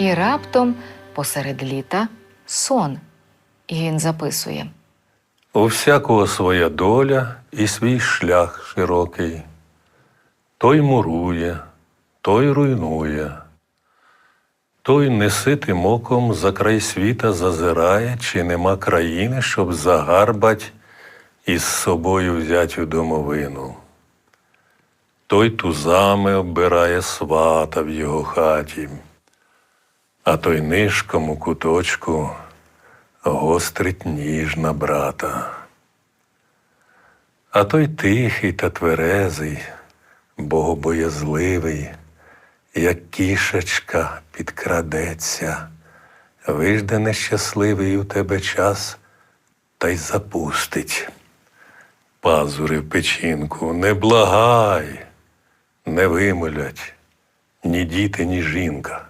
І раптом посеред літа сон. І він записує. У всякого своя доля і свій шлях широкий. Той мурує, той руйнує, той неситим оком за край світа зазирає, чи нема країни, щоб загарбать і з собою взять у домовину. Той тузами оббирає свата в його хаті, а той нишком у куточку гострить ніж на брата. А той тихий та тверезий, богобоязливий, як кішечка підкрадеться, вижде нещасливий у тебе час та й запустить. Пазури в печінку, не благай, не вимолять ні діти, ні жінка.